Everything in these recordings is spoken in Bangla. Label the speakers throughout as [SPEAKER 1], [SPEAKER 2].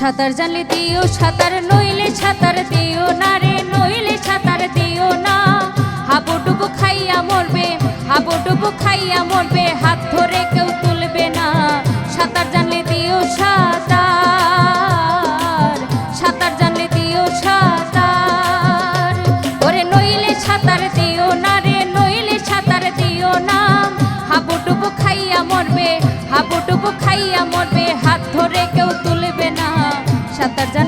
[SPEAKER 1] সাঁতার জানলে দিও সাঁতার, নইলে সাঁতার দিও না রে, নইলে সাঁতার দিও না। হাবুডুবু খাইয়া মরবে, হাবুডুবু খাইয়া মরবে, হাত ধরে কেউ তুলবে না। সাঁতার জানলে দিও সাঁতার সাঁতার জানলে দিও সাঁতার। ওরে নইলে সাঁতার দিও না রে, নইলে সাঁতার দিও না। হাবুডুবু খাইয়া মরবে, হাবুডুবু খাইয়া মরবে, হাত ধরে সাঁতার জানলে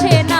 [SPEAKER 1] কেউ ভাসে কেউ ডুবে মরে অরসিকন ভাসে না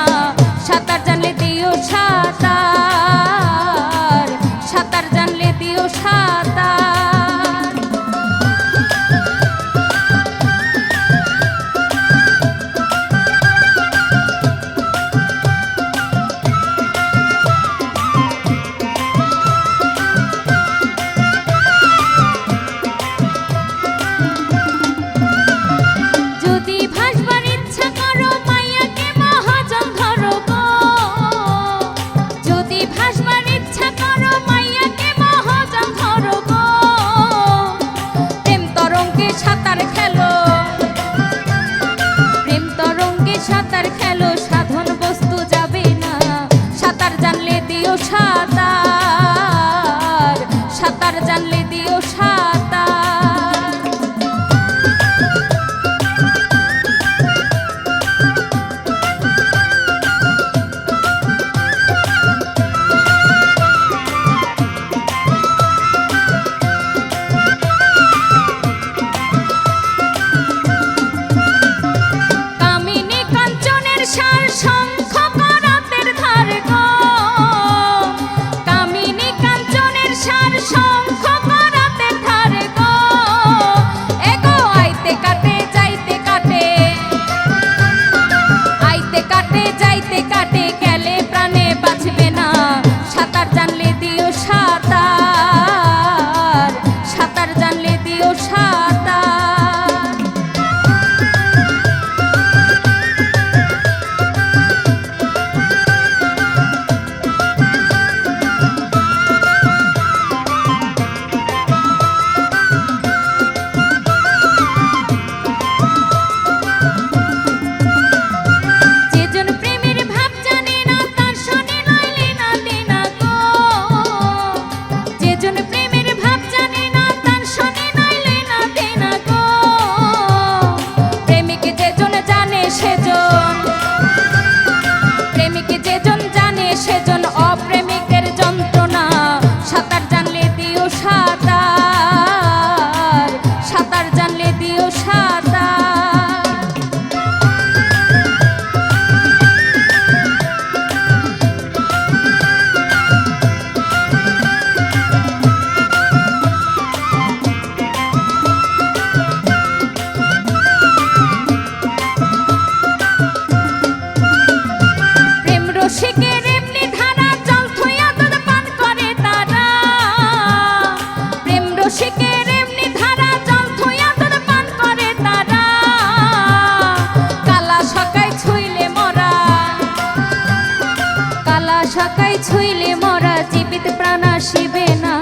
[SPEAKER 1] ছকাই ছুইলে মরা জীবিত প্রাণ আসিবে না।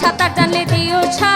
[SPEAKER 1] ছাতা টানলে দিও ছা